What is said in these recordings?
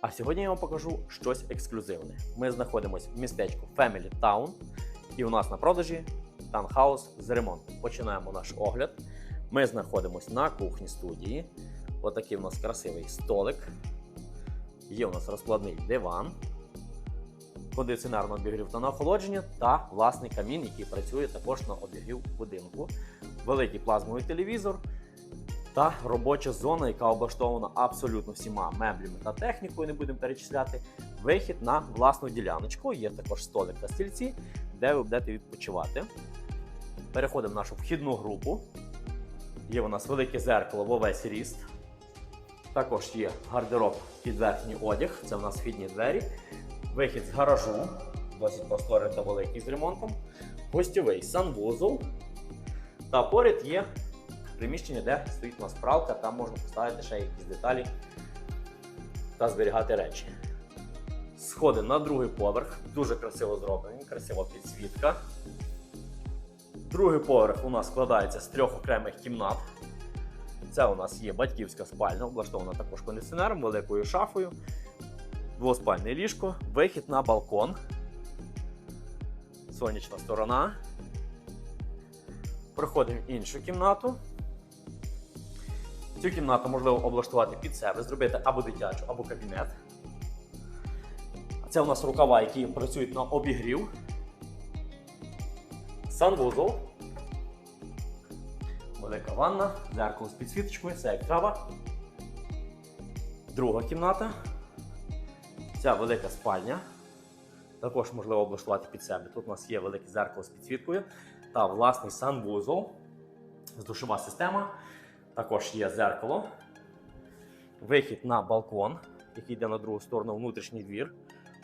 А сьогодні я вам покажу щось ексклюзивне. Ми знаходимося в містечку Family Town, і у нас на продажі танхаус з ремонтом. Починаємо наш огляд. Ми знаходимося на кухні студії. Отакий у нас красивий столик. Є у нас розкладний диван, кондиціонарне обігрів та на охолодження, та власний камін, який працює також на обігрів будинку, великий плазмовий телевізор та робоча зона, яка облаштована абсолютно всіма меблями та технікою, не будемо перечисляти. Вихід на власну діляночку. Є також столик та стільці, де ви будете відпочивати. Переходимо в нашу вхідну групу. Є у нас велике зеркало в увесь ріст. Також є гардероб під верхній одяг. Це у нас вхідні двері. Вихід з гаражу, досить просторий та великий з ремонтом. Гостьовий санвузол. Та поряд є приміщення, де стоїть у нас пралка, там можна поставити ще якісь деталі та зберігати речі. Сходи на другий поверх, дуже красиво зроблені, красива підсвітка. Другий поверх у нас складається з трьох окремих кімнат. Це у нас є батьківська спальня, облаштована також кондиціонером, великою шафою, двоспальне ліжко, вихід на балкон, сонячна сторона. Проходимо іншу кімнату. Цю кімнату можливо облаштувати під себе, зробити або дитячу, або кабінет. Це у нас рукава, які працюють на обігрів. Санвузол. Велика ванна, дзеркало з підсвіточкою, це як треба. Друга кімната. Ця велика спальня. Також можливо облаштувати під себе. Тут у нас є велике зеркало з підсвіткою та власний санвузол, душова система. Також є зеркало. Вихід на балкон, який йде на другу сторону внутрішній двір.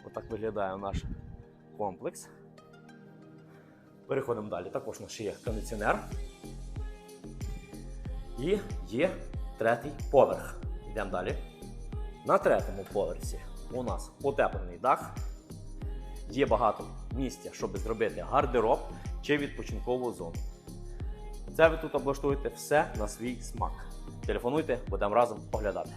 Отак виглядає наш комплекс. Переходимо далі. Також у нас є кондиціонер. І є третій поверх. Йдемо далі. На третьому поверсі у нас утеплений дах. Є багато місця, щоб зробити гардероб чи відпочинкову зону. Це ви тут облаштуєте все на свій смак. Телефонуйте, будемо разом оглядати.